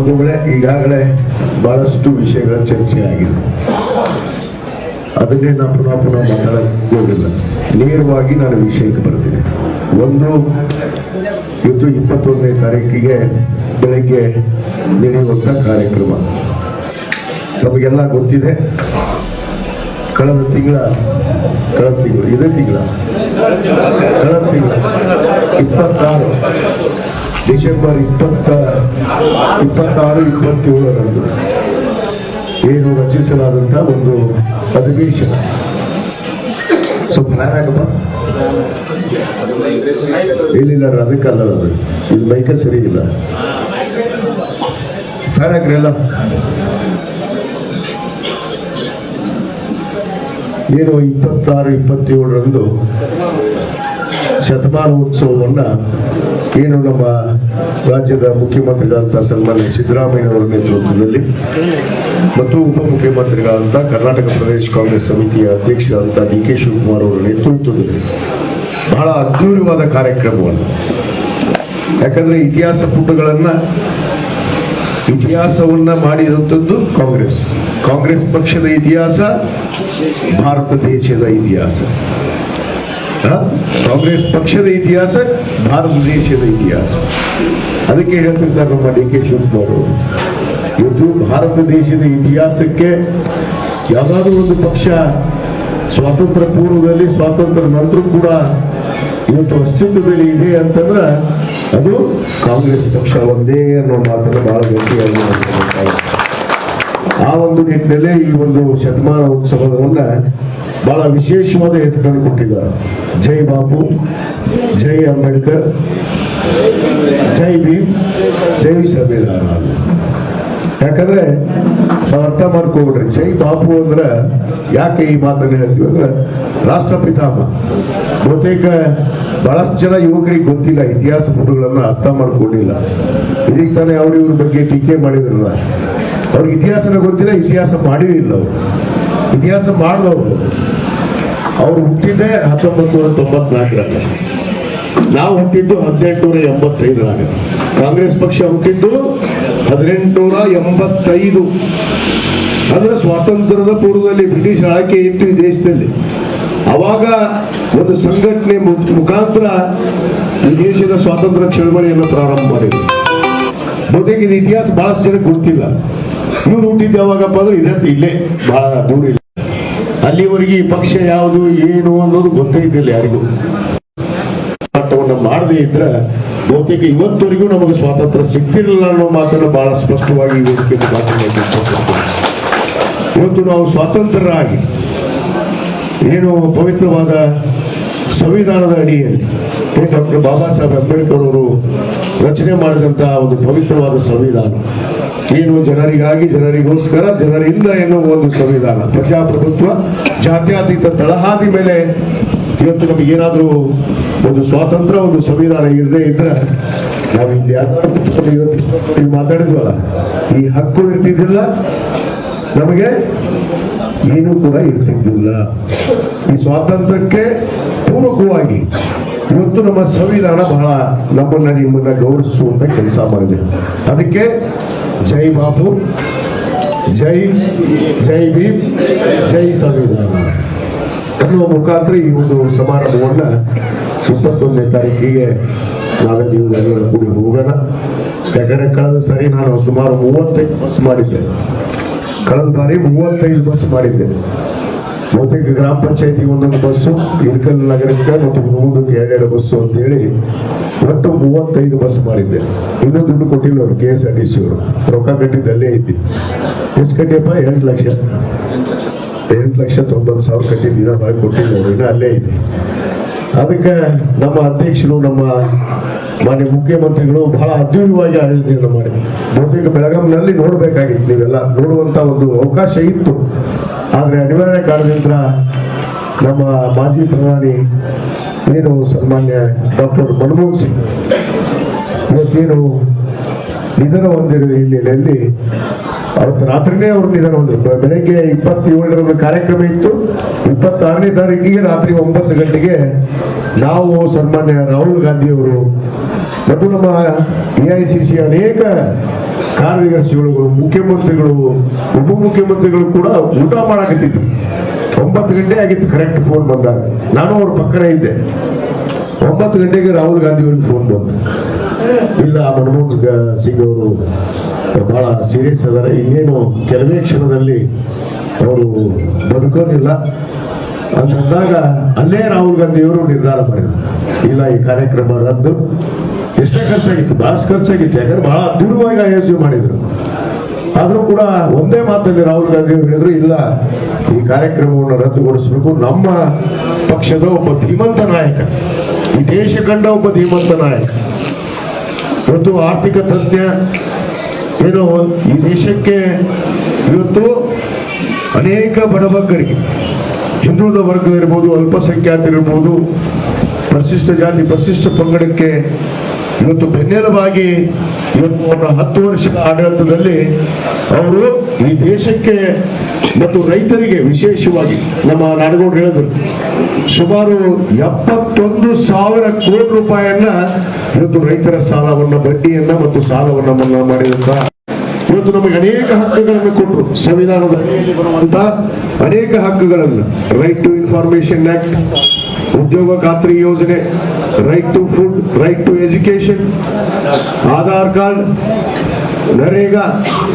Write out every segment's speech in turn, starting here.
ಬಂಧುಗಳೇ ಈಗಾಗಲೇ ಬಹಳಷ್ಟು ವಿಷಯಗಳ ಚರ್ಚೆ ಆಗಿದೆ ಅದನ್ನೇ ನಾನು ಪುನಃ ಪುನಃ ಮಾತಾಡಕ್ಕೆ ನೇರವಾಗಿ ನಾನು ವಿಷಯಕ್ಕೆ ಬರ್ತೀನಿ. ಒಂದು ಇವತ್ತು ಇಪ್ಪತ್ತೊಂದನೇ ತಾರೀಕಿಗೆ ಬೆಳಗ್ಗೆ ನಡೆಯುವಂಥ ಕಾರ್ಯಕ್ರಮ. ನಮಗೆಲ್ಲ ಗೊತ್ತಿದೆ? ಕಳೆದ ತಿಂಗಳ, ಕಳೆದ ತಿಂಗಳು, ಇದೇ ತಿಂಗಳ? ಕಳೆದ ತಿಂಗಳ. ಇಪ್ಪತ್ತಾರು. ಡಿಸೆಂಬರ್ ಇಪ್ಪತ್ತ, ಇಪ್ಪತ್ತಾರು, ಇಪ್ಪತ್ತೇಳರಂದು ಏನು ರಚಿಸಲಾದಂಥ ಒಂದು ಅಧಿವೇಶನ. ಸ್ವಲ್ಪ ಪ್ಲಾನ್ ಆಗಪ್ಪ ಇಲ್ಲ ಅದಕ್ಕಲ್ಲ ಅದು ಇದು ಮೈಕ ಸರಿ ಇಲ್ಲ. ಎಲ್ಲ. ಏನು ಇಪ್ಪತ್ತಾರು, ಇಪ್ಪತ್ತೇಳರಂದು ಶತಮಾನೋತ್ಸವವನ್ನ ಏನು ನಮ್ಮ ರಾಜ್ಯದ ಮುಖ್ಯಮಂತ್ರಿಗಳಂತ ಸನ್ಮಾನ್ಯ ಸಿದ್ದರಾಮಯ್ಯನವರ ನೇತೃತ್ವದಲ್ಲಿ ಮತ್ತು ಉಪಮುಖ್ಯಮಂತ್ರಿಗಳಂತ ಕರ್ನಾಟಕ ಪ್ರದೇಶ ಕಾಂಗ್ರೆಸ್ ಸಮಿತಿಯ ಅಧ್ಯಕ್ಷರಾದಂಥ ಡಿ ಕೆ ಶಿವಕುಮಾರ್ ಅವರ ನೇತೃತ್ವದಲ್ಲಿ ಬಹಳ ಅದ್ಭುತವಾದ ಕಾರ್ಯಕ್ರಮವನ್ನು ಯಾಕಂದ್ರೆ ಇತಿಹಾಸ ಪುಟಗಳನ್ನ, ಇತಿಹಾಸವನ್ನ ಮಾಡಿದಂಥದ್ದು ಕಾಂಗ್ರೆಸ್ ಕಾಂಗ್ರೆಸ್ ಪಕ್ಷದ ಇತಿಹಾಸ, ಭಾರತ ದೇಶದ ಇತಿಹಾಸ? ಕಾಂಗ್ರೆಸ್ ಪಕ್ಷದ ಇತಿಹಾಸ, ಭಾರತ ದೇಶದ ಇತಿಹಾಸ. ಅದಕ್ಕೆ ಹೇಳ್ತಿರ್ತಾರೆ ನಮ್ಮ ಡಿ ಕೆ ಶಿವಕುಮಾರ್ ಇವತ್ತು ಭಾರತ ದೇಶದ ಇತಿಹಾಸಕ್ಕೆ ಯಾವುದಾದ್ರೂ ಒಂದು ಪಕ್ಷ ಸ್ವಾತಂತ್ರ್ಯ ಪೂರ್ವದಲ್ಲಿ ಸ್ವಾತಂತ್ರ್ಯ ನಂತರ ಕೂಡ ಇವತ್ತು ಅಸ್ತಿತ್ವದಲ್ಲಿ ಇದೆ ಅಂತಂದ್ರೆ ಅದು ಕಾಂಗ್ರೆಸ್ ಪಕ್ಷ ಒಂದೇ ಅನ್ನೋ ಮಾತನ್ನು ಬಹಳ ಗಟ್ಟಿಯಾಗಿ. ಆ ಒಂದು ನಿಟ್ಟಿನಲ್ಲೇ ಈ ಒಂದು ಶತಮಾನ ಉತ್ಸವವನ್ನ ಬಹಳ ವಿಶೇಷವಾದ ಹೆಸರನ್ನು ಕೊಟ್ಟಿದ್ದಾರೆ. ಜೈ ಬಾಬು ಜೈ ಅಂಬೇಡ್ಕರ್, ಜೈ ಭೀಮ್, ಜೈ ಸಂವಿಧಾನ. ಯಾಕಂದ್ರೆ ಅರ್ಥ ಮಾಡ್ಕೊಬಿಡ್ರಿ ಜೈ ಬಾಪು ಅಂದ್ರೆ ಯಾಕೆ ಈ ಮಾತನ್ನು ಹೇಳ್ತೀವಿ ಅಂದ್ರೆ ರಾಷ್ಟ್ರಪಿತಾಮ. ಬಹುತೇಕ ಬಹಳಷ್ಟು ಜನ ಯುವಕರಿಗೆ ಗೊತ್ತಿಲ್ಲ, ಇತಿಹಾಸ ಪುಟಗಳನ್ನ ಅರ್ಥ ಮಾಡ್ಕೊಂಡಿಲ್ಲ. ಇದೀಗ ತಾನೇ ಅವರಿವ್ರ ಇವ್ರ ಬಗ್ಗೆ ಟೀಕೆ ಮಾಡಿದ್ರಲ್ಲ. ಅವ್ರಿಗೆ ಇತಿಹಾಸನ ಗೊತ್ತಿಲ್ಲ, ಇತಿಹಾಸ ಮಾಡಿರಲಿಲ್ಲ ಅವರು. ಇತಿಹಾಸ ಮಾಡಿದವರು. ಅವ್ರು ಹುಟ್ಟಿದ್ದೆ ಹತ್ತೊಂಬತ್ತು ನೂರ ತೊಂಬತ್ನಾಲ್ಕರಲ್ಲಿ ನಾವು ಹುಟ್ಟಿದ್ದು ಹದಿನೆಂಟುನೂರ ಎಂಬತ್ತೈದರಾಗ ಕಾಂಗ್ರೆಸ್ ಪಕ್ಷ ಹುಟ್ಟಿದ್ದು ಹದಿನೆಂಟುನೂರ ಎಂಬತ್ತೈದು ಅಂದ್ರೆ ಸ್ವಾತಂತ್ರ್ಯದ ಪೂರ್ವದಲ್ಲಿ ಬ್ರಿಟಿಷ್ ಆಳ್ಕೆ ಇತ್ತು ಈ ದೇಶದಲ್ಲಿ. ಅವಾಗ ಒಂದು ಸಂಘಟನೆ ಮುಖಾಂತರ ಈ ದೇಶದ ಸ್ವಾತಂತ್ರ್ಯ ಚಳವಳಿಯನ್ನು ಪ್ರಾರಂಭ ಮಾಡಿದೆ ಇದು ಇತಿಹಾಸ ಬಹಳಷ್ಟು ಜನಕ್ಕೆ ಗೊತ್ತಿಲ್ಲ. ಇವ್ರು ಹುಟ್ಟಿದ್ದು ಯಾವಾಗಪ್ಪ ಅಂದ್ರೆ ಇದೆ ಇಲ್ಲೇ, ಬಹಳ ದೂರ ಇಲ್ಲ. ಅಲ್ಲಿವರೆಗೆ ಈ ಪಕ್ಷ ಯಾವುದು, ಏನು ಅನ್ನೋದು ಗೊತ್ತೇ ಇದ್ದಿಲ್ಲ ಯಾರಿಗೂ. ಹೋರಾಟವನ್ನು ಮಾಡದೇ ಇದ್ರೆ ಬಹುತೇಕ ಇವತ್ತವರೆಗೂ ನಮಗೆ ಸ್ವಾತಂತ್ರ್ಯ ಸಿಕ್ತಿರಲಿಲ್ಲ ಅನ್ನೋ ಮಾತನ್ನು ಬಹಳ ಸ್ಪಷ್ಟವಾಗಿ ಇವತ್ತಿಗೆ ನಾನು ಇವತ್ತು ನಾವು ಸ್ವಾತಂತ್ರ್ಯರಾಗಿ, ಏನು ಪವಿತ್ರವಾದ ಸಂವಿಧಾನದ ಅಡಿಯಲ್ಲಿ, ಡಾಕ್ಟರ್ ಬಾಬಾ ಸಾಹೇಬ್ ಅಂಬೇಡ್ಕರ್ ಅವರು ರಚನೆ ಮಾಡಿದಂತಹ ಒಂದು ಪವಿತ್ರವಾದ ಸಂವಿಧಾನ. ಏನು ಜನರಿಗಾಗಿ, ಜನರಿಗೋಸ್ಕರ ಜನರಿಲ್ಲ ಎನ್ನುವ ಒಂದು ಸಂವಿಧಾನ. ಪ್ರಜಾಪ್ರಭುತ್ವ, ಜಾತ್ಯಾತೀತ ತಳಹಾದಿ ಮೇಲೆ ಇವತ್ತು ನಮಗೆ ಏನಾದರೂ ಒಂದು ಸ್ವಾತಂತ್ರ್ಯ, ಒಂದು ಸಂವಿಧಾನ ಇರದೇ ಇದ್ರೆ ನಾವು ಇಲ್ಲಿ ಇವತ್ತು ಮಾತಾಡಿದ್ವಲ್ಲ, ಈ ಹಕ್ಕು ಇರ್ತಿದ್ದಿಲ್ಲ, ನಮಗೆ ಏನೂ ಕೂಡ ಇರ್ತಿದ್ದಿಲ್ಲ. ಈ ಸ್ವಾತಂತ್ರ್ಯಕ್ಕೆ ಪೂರಕವಾಗಿ ಇವತ್ತು ನಮ್ಮ ಸಂವಿಧಾನ ಬಹಳ ನಮ್ಮನ್ನ ನಿಮ್ಮನ್ನ ಗೌರವಿಸುವಂತ ಕೆಲಸ ಮಾಡಿದೆ. ಅದಕ್ಕೆ ಜೈ ಬಾಪು, ಜೈ ಜೈ ಭೀಮ್, ಜೈ ಸಂವಿಧಾನ. ಅನ್ನುವ ಮುಖಾಂತರ ಈ ಒಂದು ಸಮಾರಂಭವನ್ನು ಇಪ್ಪತ್ತೊಂದನೇ ತಾರೀಕಿಗೆ ನಾವೆಲ್ಲ ನೀವು ಎಲ್ಲರೂ ಕೂಡಿ ಹೋಗೋಣ. ಯಾಕಂದರೆ ಕಳೆದ ಸರಿ ನಾನು ಸುಮಾರು ಮೂವತ್ತೈದು ಬಸ್ ಮಾಡಿದ್ದೆ. ಕಳೆದ ಬಾರಿ ಮೂವತ್ತೈದು ಬಸ್ ಮಾಡಿದ್ದೆ. ಬಹುತೇಕ ಗ್ರಾಮ ಪಂಚಾಯತಿ ಒಂದೊಂದು ಬಸ್ಸು ಇಳಕಲ್ ನಗರಕ್ಕೆ ಮತ್ತು ಹುಡುಗಕ್ಕೆ ಎರಡೆರಡು ಬಸ್ಸು ಅಂತ ಹೇಳಿ ಒಟ್ಟು ಮೂವತ್ತೈದು ಬಸ್ ಮಾಡಿದ್ದೆ. ಇನ್ನೂ ದುಡ್ಡು ಕೊಟ್ಟಿಲ್ಲ ಅವರು, K S R T C ಅವರು. ರೊಕ್ಕ ಕಟ್ಟಿದ್ದಲ್ಲೇ ಐತಿ ಎಷ್ಟು ಕಟ್ಟಿಯಪ್ಪ? ಎಂಟು ಲಕ್ಷ. ಎಂಟು ಲಕ್ಷ ತೊಂಬತ್ತು ಸಾವಿರ ಕಟ್ಟಿದ್ದೀನ ಬಾಯಿ ಕೊಟ್ಟಿಲ್ಲ ಅವರು, ಇನ್ನೂ ಅಲ್ಲೇ ಐತಿ ಅದಕ್ಕೆ ನಮ್ಮ ಅಧ್ಯಕ್ಷರು, ನಮ್ಮ ಮಾನ್ಯ ಮುಖ್ಯಮಂತ್ರಿಗಳು ಬಹಳ ಅದ್ಭುತವಾಗಿ ಆಯೋಜನೆಯನ್ನು ಮಾಡಿದ್ರು. ಬಹುತೇಕ ಬೆಳಗಾಂನಲ್ಲಿ ನೋಡಬೇಕಾಗಿತ್ತು ನೀವೆಲ್ಲ, ನೋಡುವಂತ ಒಂದು ಅವಕಾಶ ಇತ್ತು. ಆದ್ರೆ ಅನಿವಾರ್ಯ ಕಾರಣದಿಂದ ನಮ್ಮ ಮಾಜಿ ಪ್ರಧಾನಿ ಏನು ಸನ್ಮಾನ್ಯ ಡಾಕ್ಟರ್ ಮನಮೋಹನ್ ಸಿಂಗ್. ಇವತ್ತೇನು ನಿಧನ ಹೊಂದಿರುವ ಹಿನ್ನೆಲೆಯಲ್ಲಿ ಅವತ್ತು ರಾತ್ರಿನೇ ಅವರು ನಿಧನ ಹೊಂದಿದ್ರು. ಬೆಳಗ್ಗೆ ಇಪ್ಪತ್ತೇಳರಂದು ಕಾರ್ಯಕ್ರಮ ಇತ್ತು. ಇಪ್ಪತ್ತಾರನೇ ತಾರೀಕಿಗೆ ರಾತ್ರಿ ಒಂಬತ್ತು ಗಂಟೆಗೆ ನಾವು ಸನ್ಮಾನ್ಯ ರಾಹುಲ್ ಗಾಂಧಿ ಅವರು ಮತ್ತು ನಮ್ಮ ಎ ಐ ಸಿ ಸಿ ಅನೇಕ ಕಾರ್ಯದರ್ಶಿಗಳು ಮುಖ್ಯಮಂತ್ರಿಗಳು, ಉಪಮುಖ್ಯಮಂತ್ರಿಗಳು ಕೂಡ ಊಟ ಮಾಡಾಕತ್ತಿತ್ತು ಒಂಬತ್ತು ಗಂಟೆ ಆಗಿತ್ತು ಕರೆಕ್ಟ್ ಫೋನ್ ಬಂದಾಗ. ನಾನು ಅವ್ರ ಪಕ್ಕನೇ ಇದ್ದೆ. ಒಂಬತ್ತು ಗಂಟೆಗೆ ರಾಹುಲ್ ಗಾಂಧಿ ಅವ್ರಿಗೆ ಫೋನ್ ಬಂತು. ಇಲ್ಲ, ಮನಮೋಹನ್ ಸಿಂಗ್ ಅವರು ಬಹಳ ಸೀರಿಯಸ್ ಅದಾರೆ. ಇನ್ನೇನು ಕೆಲವೇ ಕ್ಷಣದಲ್ಲಿ ಅವರು ಬದುಕೋದಿಲ್ಲ. ಅಂತಂದಾಗ ಅಲ್ಲೇ ರಾಹುಲ್ ಗಾಂಧಿ ಅವರು ನಿರ್ಧಾರ ಮಾಡಿದ್ರು. ಇಲ್ಲ, ಈ ಕಾರ್ಯಕ್ರಮ ರದ್ದು. ಎಷ್ಟೇ ಖರ್ಚಾಗಿತ್ತು ಬಹಳಷ್ಟು ಖರ್ಚಾಗಿತ್ತು, ಯಾಕಂದ್ರೆ ಬಹಳ ಅದ್ಭುತವಾಗಿ ಆಯೋಜನೆ ಮಾಡಿದ್ರು. ಆದ್ರೂ ಕೂಡ ಒಂದೇ ಮಾತಲ್ಲಿ ರಾಹುಲ್ ಗಾಂಧಿ ಅವರು ಹೇಳಿದ್ರು, ಇಲ್ಲ, ಈ ಕಾರ್ಯಕ್ರಮವನ್ನು ರದ್ದುಗೊಳಿಸಬೇಕು. ನಮ್ಮ ಪಕ್ಷದ ಒಬ್ಬ ಧೀಮಂತ ನಾಯಕ, ಈ ದೇಶ ಕಂಡ ಒಬ್ಬ ಧೀಮಂತ ನಾಯಕ, ಇವತ್ತು ಆರ್ಥಿಕ ತಜ್ಞ, ಏನು, ಈ ದೇಶಕ್ಕೆ ಇವತ್ತು ಅನೇಕ ಬಡಬಗ್ಗರಿಗೆ ಹಿಂದುಳಿದ ವರ್ಗ ಇರ್ಬೋದು, ಅಲ್ಪಸಂಖ್ಯಾತರಿರ್ಬೋದು ಪರಿಶಿಷ್ಟ ಜಾತಿ ಪರಿಶಿಷ್ಟ ಪಂಗಡಕ್ಕೆ ಇವತ್ತು ಬೆನ್ನೆಲುಬಾಗಿ ಇವತ್ತು ಅವರ ಹತ್ತು ವರ್ಷದ ಆಡಳಿತದಲ್ಲಿ ಅವರು ಈ ದೇಶಕ್ಕೆ ಮತ್ತು ರೈತರಿಗೆ ವಿಶೇಷವಾಗಿ ನಮ್ಮ ನಾಡಗೌಡರು ಹೇಳಿದ್ರು, ಸುಮಾರು ಎಪ್ಪತ್ತೊಂದು ಸಾವಿರ ಕೋಟಿ ರೂಪಾಯಿಯನ್ನ ಇವತ್ತು ರೈತರ ಸಾಲವನ್ನ, ಬಡ್ಡಿಯನ್ನ ಮತ್ತು ಸಾಲವನ್ನ ಮನ್ನಾ ಮಾಡಿದಂತ ಇವತ್ತು ನಮಗೆ ಅನೇಕ ಹಕ್ಕುಗಳನ್ನು ಕೊಟ್ಟರು ಸಂವಿಧಾನದ ಅಡಿಯಲ್ಲಿ ಅನೇಕ ಹಕ್ಕುಗಳನ್ನು. ರೈಟ್ ಟು ಇನ್ಫಾರ್ಮೇಶನ್ ಆಕ್ಟ್ ಉದ್ಯೋಗ ಖಾತ್ರಿ ಯೋಜನೆ right to food right to education Aadhaar card NREGA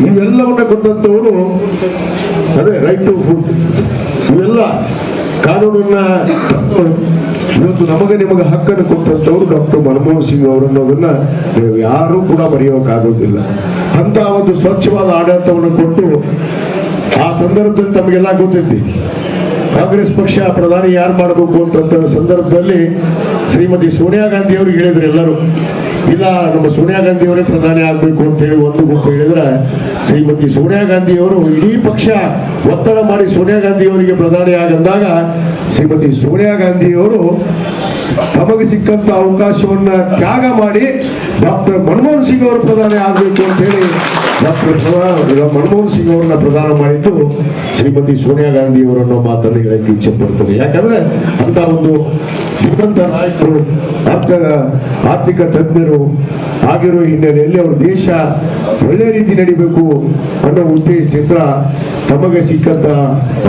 ಇವೆಲ್ಲವನ್ನ ಕೊಟ್ಟಂತವರು, ಅದೇ ರೈಟ್ ಟು ಫುಡ್ ಇವೆಲ್ಲ ಕಾನೂನನ್ನ ಇವತ್ತು ನಮಗೆ ನಿಮಗೆ ಹಕ್ಕನ್ನು ಕೊಟ್ಟಂತವ್ರು ಡಾಕ್ಟರ್ ಮನಮೋಹನ್ ಸಿಂಗ್ ಅವರು ಅನ್ನೋದನ್ನ ನೀವು ಯಾರು ಕೂಡ ಮರೆಯೋಕ್ಕಾಗೋದಿಲ್ಲ ಅಂತ ಒಂದು ಸ್ವಚ್ಛವಾದ ಆಡಳಿತವನ್ನು ಕೊಟ್ಟು ಆ ಸಂದರ್ಭದಲ್ಲಿ ತಮಗೆಲ್ಲ ಗೊತ್ತೈತಿ. ಕಾಂಗ್ರೆಸ್ ಪಕ್ಷ ಪ್ರಧಾನಿ ಯಾರು ಮಾಡಬೇಕು ಅಂತ ಸಂದರ್ಭದಲ್ಲಿ ಶ್ರೀಮತಿ ಸೋನಿಯಾ ಗಾಂಧಿ ಅವರು ಹೇಳಿದ್ರು ಎಲ್ಲರೂ. ಇಲ್ಲ, ನಮ್ಮ ಸೋನಿಯಾ ಗಾಂಧಿ ಅವರೇ ಪ್ರಧಾನಿ ಆಗಬೇಕು ಅಂತ ಹೇಳಿ ಒಂದು ಗುಂಪು ಹೇಳಿದ್ರೆ, ಶ್ರೀಮತಿ ಸೋನಿಯಾ ಗಾಂಧಿ ಅವರು ಇಡೀ ಪಕ್ಷ ಒತ್ತಡ ಮಾಡಿ ಸೋನಿಯಾ ಗಾಂಧಿ ಅವರಿಗೆ ಪ್ರಧಾನಿ ಆಗಂದಾಗ ಶ್ರೀಮತಿ ಸೋನಿಯಾ ಗಾಂಧಿ ಅವರು ತಮಗೆ ಸಿಕ್ಕಂತ ಅವಕಾಶವನ್ನ ತ್ಯಾಗ ಮಾಡಿ ಡಾಕ್ಟರ್ ಮನಮೋಹನ್ ಸಿಂಗ್ ಅವರು ಪ್ರಧಾನಿ ಆಗಬೇಕು ಅಂತ ಹೇಳಿ ಡಾಕ್ಟರ್ ಮನಮೋಹನ್ ಸಿಂಗ್ ಅವರನ್ನ ಪ್ರದಾನ ಮಾಡಿದ್ದು ಶ್ರೀಮತಿ ಸೋನಿಯಾ ಗಾಂಧಿ ಅವರನ್ನು ಮಾತನ್ನು ಹೇಳಕ್ಕೆ ಇಚ್ಛೆ ಪಡ್ತೇನೆ ಯಾಕಂದ್ರೆ ಅಂತ ಒಂದು ಶ್ರೀಮಂತ ನಾಯಕರು ಆರ್ಥಿಕ ತಜ್ಞರು ಆಗಿರೋ ಹಿನ್ನೆಲೆಯಲ್ಲಿ ಅವ್ರ ದೇಶ ಒಳ್ಳೆ ರೀತಿ ನಡಿಬೇಕು ಅನ್ನೋ ಉದ್ದೇಶದಿಂದ ತಮಗೆ ಸಿಕ್ಕಂತ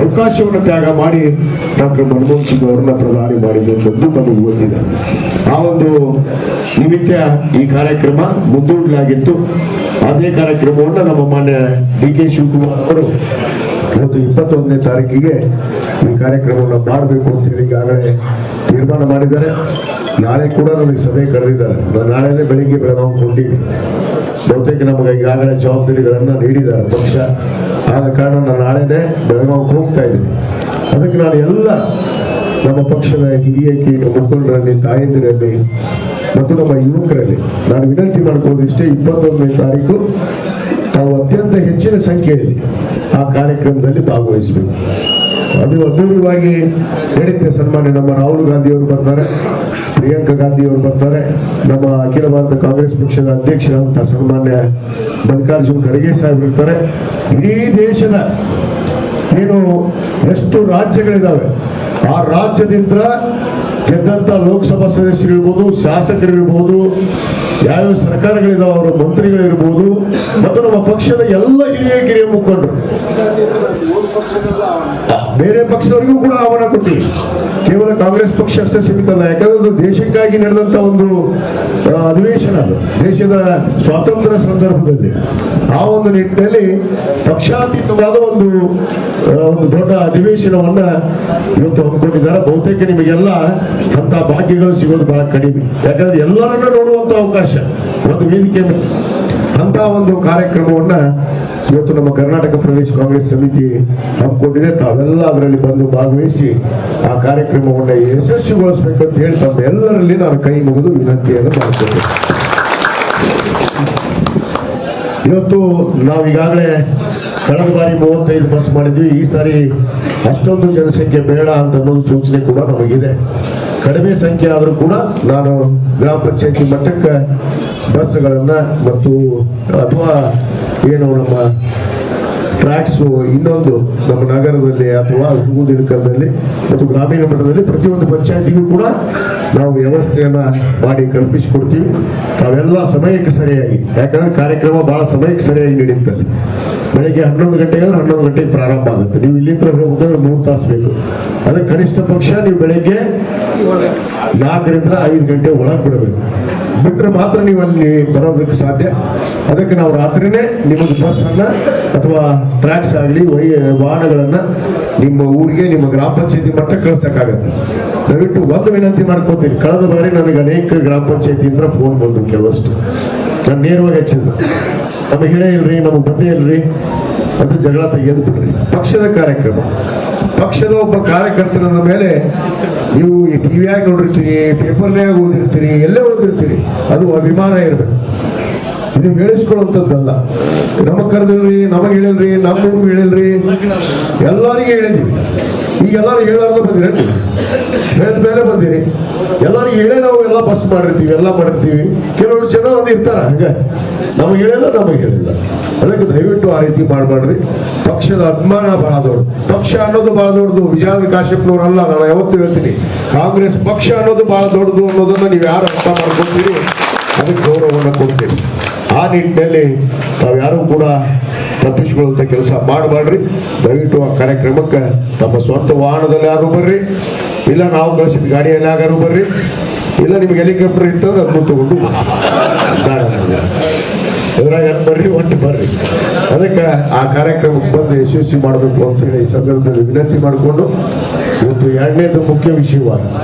ಅವಕಾಶವನ್ನು ತ್ಯಾಗ ಮಾಡಿ ಡಾಕ್ಟರ್ ಮನಮೋಹನ್ ಸಿಂಗ್ ಅವರನ್ನ ಪ್ರಧಾನಿ ಮಾಡಿದಂಥದ್ದು ನಮಗೆ ಗೊತ್ತಿದೆ. ಆ ಒಂದು ನಿಮಿತ್ತ ಈ ಕಾರ್ಯಕ್ರಮ ಮುಂದೂಡಲಾಗಿತ್ತು. ಅದೇ ನಮ್ಮ ಮಾನ್ಯ ಡಿ ಕೆ ಶಿವಕುಮಾರ್ ಅವರು ಇವತ್ತು ಇಪ್ಪತ್ತೊಂದನೇ ತಾರೀಕಿಗೆ ಈ ಕಾರ್ಯಕ್ರಮವನ್ನು ಮಾಡಬೇಕು ಅಂತ ಹೇಳಿ ಈಗಾಗಲೇ ತೀರ್ಮಾನ ಮಾಡಿದ್ದಾರೆ. ನಾಳೆ ಕೂಡ ನಮಗೆ ಸಭೆ ಕರೆದಿದ್ದಾರೆ. ನಾಳೆನೇ ಬೆಳಿಗ್ಗೆ ಬೆಳಗಾವಿ ಕೊಟ್ಟಿದ್ದೀನಿ ಬಹುತೇಕ ನಮಗೆ ಈಗಾಗಲೇ ಜವಾಬ್ದಾರಿಗಳನ್ನು ನೀಡಿದ್ದಾರೆ ಪಕ್ಷ. ಆದ ಕಾರಣ ನಾನು ನಾಳೆನೇ ಬೆಳಗಾವಿಗೆ ಹೋಗ್ತಾ ಇದ್ದೀನಿ. ಅದಕ್ಕೆ ನಾನು ಎಲ್ಲ ನಮ್ಮ ಪಕ್ಷದ ಹಿರಿಯ ಮುಖಂಡರಲ್ಲಿ, ತಾಯಂದಿರಲ್ಲಿ ಮತ್ತು ನಮ್ಮ ಯುವಕರಲ್ಲಿ ನಾನು ವಿನಂತಿ ಮಾಡ್ಕೊಳ್ಳೋದು ಇಷ್ಟೇ, ಇಪ್ಪತ್ತೊಂದನೇ ತಾರೀಕು ಅತ್ಯಂತ ಹೆಚ್ಚಿನ ಸಂಖ್ಯೆಯಲ್ಲಿ ಆ ಕಾರ್ಯಕ್ರಮದಲ್ಲಿ ಭಾಗವಹಿಸಬೇಕು. ಅದು ಅದ್ದೂರಿಯಾಗಿ ನಡೀತೆ ಸನ್ಮಾನ್ಯ ನಮ್ಮ ರಾಹುಲ್ ಗಾಂಧಿ ಅವರು ಬರ್ತಾರೆ, ಪ್ರಿಯಾಂಕಾ ಗಾಂಧಿ ಅವರು ಬರ್ತಾರೆ, ನಮ್ಮ ಅಖಿಲ ಭಾರತ ಕಾಂಗ್ರೆಸ್ ಪಕ್ಷದ ಅಧ್ಯಕ್ಷರಾದಂತಹ ಸನ್ಮಾನ್ಯ ಮಲ್ಲಿಕಾರ್ಜುನ್ ಖರ್ಗೆ ಸಾಹೇಬ್ ಇರ್ತಾರೆ. ಇಡೀ ದೇಶದ ಏನು ಎಷ್ಟು ರಾಜ್ಯಗಳಿದ್ದಾವೆ ಆ ರಾಜ್ಯದಿಂದ ಗೆದ್ದಂತ ಲೋಕಸಭಾ ಸದಸ್ಯರಿರ್ಬೋದು ಶಾಸಕರಿರ್ಬೋದು ಯಾವ್ಯಾವ ಸರ್ಕಾರಗಳಿದಾವೆ, ಅವರ ಮಂತ್ರಿಗಳಿರ್ಬೋದು ಮತ್ತು ನಮ್ಮ ಪಕ್ಷದ ಎಲ್ಲ ಹಿರಿಯ ಕಿರಿಯ ಮುಖಂಡರು. ಬೇರೆ ಪಕ್ಷದವರಿಗೂ ಕೂಡ ಆಹ್ವಾನ ಕೊಟ್ಟಿ ಕೇವಲ ಕಾಂಗ್ರೆಸ್ ಪಕ್ಷ ಅಷ್ಟೇ ಸೀಮಿತ ಅಲ್ಲ, ಯಾಕಂದ್ರೆ ಅದು ದೇಶಕ್ಕಾಗಿ ನಡೆದಂತ ಒಂದು ಅಧಿವೇಶನ ಅದು. ದೇಶದ ಸ್ವಾತಂತ್ರ್ಯ ಸಂದರ್ಭದಲ್ಲಿ. ಆ ಒಂದು ನಿಟ್ಟಿನಲ್ಲಿ ಪಕ್ಷಾತೀತವಾದ ಒಂದು ಒಂದು ದೊಡ್ಡ ಅಧಿವೇಶನವನ್ನ ಇವತ್ತು ಹಮ್ಮಿಕೊಂಡಿದ್ದಾರೆ. ಬಹುತೇಕ ನಿಮಗೆಲ್ಲ ಅಂತ ಭಾಗ್ಯಗಳು ಸಿಗೋದು ಬಹಳ ಕಡಿಮೆ. ಯಾಕಂದ್ರೆ ಎಲ್ಲರನ್ನ ನೋಡುವಂತ ಅವಕಾಶ ಒಂದು ವೇದಿಕೆ ಅಂತ. ಒಂದು ಕಾರ್ಯಕ್ರಮವನ್ನ ಇವತ್ತು ನಮ್ಮ ಕರ್ನಾಟಕ ಪ್ರದೇಶ ಕಾಂಗ್ರೆಸ್ ಸಮಿತಿ ಹಮ್ಮಿಕೊಂಡಿದೆ. ತಾವೆಲ್ಲ ಅದರಲ್ಲಿ ಬಂದು ಭಾಗವಹಿಸಿ ಆ ಕಾರ್ಯಕ್ರಮವನ್ನ ಅಂತ ಹೇಳಿ ತಮ್ಮ ಎಲ್ಲರಲ್ಲಿ ನಾನು ಕೈ ಮುಗಿದು ವಿನಂತಿಯನ್ನು ಮಾಡ್ತೇನೆ ಇವತ್ತು ನಾವು ಈಗಾಗಲೇ ಕಳೆದ ಬಾರಿ ಮೂವತ್ತೈದು ಬಸ್ ಮಾಡಿದ್ವಿ. ಈ ಸಾರಿ ಅಷ್ಟೊಂದು ಜನಸಂಖ್ಯೆ ಬೇಡ ಅಂತ ಅನ್ನೋದು ಸೂಚನೆ ಕೂಡ ನಮಗಿದೆ. ಕಡಿಮೆ ಸಂಖ್ಯೆ ಆದರೂ ಕೂಡ ನಾನು ಗ್ರಾಮ ಪಂಚಾಯತಿ ಮಟ್ಟಕ್ಕೆ ಬಸ್ಗಳನ್ನ ಮತ್ತು ಅಥವಾ ಏನು ನಮ್ಮ ಟ್ರ್ಯಾಕ್ಸ್ ಇನ್ನೊಂದು ನಮ್ಮ ನಗರದಲ್ಲಿ ಅಥವಾ ಹೂದಿನಕರದಲ್ಲಿ ಮತ್ತು ಗ್ರಾಮೀಣ ಮಟ್ಟದಲ್ಲಿ ಪ್ರತಿಯೊಂದು ಪಂಚಾಯತಿಗೂ ಕೂಡ ನಾವು ವ್ಯವಸ್ಥೆಯನ್ನ ಮಾಡಿ ಕಲ್ಪಿಸಿಕೊಡ್ತೀವಿ. ನಾವೆಲ್ಲ ಸಮಯಕ್ಕೆ ಸರಿಯಾಗಿ, ಯಾಕಂದ್ರೆ ಕಾರ್ಯಕ್ರಮ ಬಹಳ ಸಮಯಕ್ಕೆ ಸರಿಯಾಗಿ ನಡೀತದೆ. ಬೆಳಗ್ಗೆ ಹನ್ನೊಂದು ಗಂಟೆಗೆ ಅಂದ್ರೆ ಹನ್ನೊಂದು ಗಂಟೆಗೆ ಪ್ರಾರಂಭ ಆಗುತ್ತೆ. ನೀವು ಇಲ್ಲಿಂದ ಹೋಗ್ಬೋದು ಮೂರು ತಾಸು ಬೇಕು. ಅದಕ್ಕೆ ಕನಿಷ್ಠ ಪಕ್ಷ ನೀವು ಬೆಳಗ್ಗೆ ನಾಲ್ಕರಿಂದ ಐದು ಗಂಟೆ ಒಳಗೆ ಬಿಡಬೇಕು. ಬಿಟ್ರೆ ಮಾತ್ರ ನೀವು ಅಲ್ಲಿ ಬರೋದಕ್ಕೆ ಸಾಧ್ಯ. ಅದಕ್ಕೆ ನಾವು ರಾತ್ರಿನೇ ನಿಮಗೆ ಬಸ್ ಅನ್ನ ಅಥವಾ ಟ್ರ್ಯಾಕ್ಸ್ ಆಗಲಿ, ವೈ, ವಾಹನಗಳನ್ನ ನಿಮ್ಮ ಊರಿಗೆ, ನಿಮ್ಮ ಗ್ರಾಮ ಪಂಚಾಯತಿ ಮಟ್ಟ ಕಳ್ಸಕ್ಕಾಗತ್ತೆ. ದಯವಿಟ್ಟು ಒಂದು ವಿನಂತಿ ಮಾಡ್ಕೋತೀನಿ. ಕಳೆದ ಬಾರಿ ನನಗೆ ಅನೇಕ ಗ್ರಾಮ ಪಂಚಾಯತಿಯಿಂದ ಫೋನ್ ಬಂದು ಕೆಲವಷ್ಟು ನಾನು ನೇರವಾಗಿ ಹೆಚ್ಚಿದ್ರು. ನಮಗೆ ಹೇಳೇ ಇಲ್ರಿ ನಮಗೆ ಬಂದೇ ಇಲ್ರಿ, ಅಂತ ಜಗಳ ತೆಗೆದು ಪಕ್ಷದ ಕಾರ್ಯಕ್ರಮ. ಪಕ್ಷದ ಒಬ್ಬ ಕಾರ್ಯಕರ್ತನ ಮೇಲೆ ನೀವು ಈ ಟಿವಿಯಾಗ ನೋಡಿರ್ತೀರಿ ಪೇಪರ್ನ್ಯಾಗ ಓದಿರ್ತೀರಿ, ಎಲ್ಲೇ ಓದಿರ್ತೀರಿ, ಅದು ಅಭಿಮಾನ ಇರಬೇಕು. ಇದು ಹೇಳಿಸ್ಕೊಳ್ಳುವಂಥದ್ದಲ್ಲ. ನಮಗ್ ಕರೆದಿಲ್ರಿ, ನಮಗ್ ಹೇಳಿಲ್ರಿ ನಮಗೂ ಹೇಳಿಲ್ರಿ, ಎಲ್ಲರಿಗೂ ಹೇಳಿದ್ವಿ. ಈಗ ಎಲ್ಲರೂ ಹೇಳಲ್ಲ ಬಂದಿರಿ ಹೇಳಿದ ಮೇಲೆ ಬಂದಿರಿ. ಎಲ್ಲರಿಗೂ ಹೇಳೇ ನಾವು ಬಸ್ ಮಾಡಿರ್ತೀವಿ, ಎಲ್ಲ ಮಾಡಿರ್ತೀವಿ. ಕೆಲವರು ಜನ ಒಂದು ಇರ್ತಾರ, ಹಂಗ. ನಮಗೆ ಹೇಳಿಲ್ಲ ನಮಗೆ ಹೇಳಿಲ್ಲ. ಅದಕ್ಕೆ ದಯವಿಟ್ಟು ಆ ರೀತಿ ಮಾಡಬೇಡ್ರಿ. ಪಕ್ಷದ ಅಭಿಮಾನ ಬಹಳ ದೊಡ್ಡ ಪಕ್ಷ ಅನ್ನೋದು ಬಹಳ ದೊಡ್ಡದು. ವಿಜಯಾನಂದ ಕಾಶ್ಯಪ್ನವರಲ್ಲ ನಾನು ಯಾವತ್ತೂ ಹೇಳ್ತೀನಿ. ಕಾಂಗ್ರೆಸ್ ಪಕ್ಷ ಅನ್ನೋದು ಬಹಳ ದೊಡ್ಡದು ಅನ್ನೋದನ್ನ ನೀವು ಯಾರು ಅರ್ಥ ಮಾಡ್ಕೊತೀರಿ? ಅದಕ್ಕೆ ಗೌರವವನ್ನು ಕೊಡ್ತೀವಿ ಆ ನಿಟ್ಟಿನಲ್ಲಿ ತಾವ್ಯಾರು ಕೂಡ ತಪ್ಪಿಸಿಕೊಳ್ಳುವಂತ ಕೆಲಸ ಮಾಡಬೇಡ್ರಿ. ದಯವಿಟ್ಟು ಆ ಕಾರ್ಯಕ್ರಮಕ್ಕೆ ತಮ್ಮ ಸ್ವಂತ ವಾಹನದಲ್ಲಿ ಯಾರು ಬರ್ರಿ. ಇಲ್ಲ, ನಾವು ಕಳಿಸಿದ ಗಾಡಿಯಲ್ಲಿ ಯಾರು ಬರ್ರಿ. ಇಲ್ಲ ನಿಮ್ಗೆ ಹೆಲಿಕಾಪ್ಟರ್ ಇಟ್ಟು ಅದನ್ನು ತಗೊಂಡು. ಇದ್ರಾಗ ಬರ್ರಿ, ಒಟ್ಟು ಬರ್ರಿ ಅದಕ್ಕೆ ಆ ಕಾರ್ಯಕ್ರಮಕ್ಕೆ ಬಂದು ಯಶಸ್ವಿ ಮಾಡಬೇಕು ಅಂತ ಹೇಳಿ ಈ ಸಂದರ್ಭದಲ್ಲಿ ವಿನಂತಿ ಮಾಡಿಕೊಂಡು ಇವತ್ತು ಎರಡನೇದು ಮುಖ್ಯ ವಿಷಯವಾಗಿ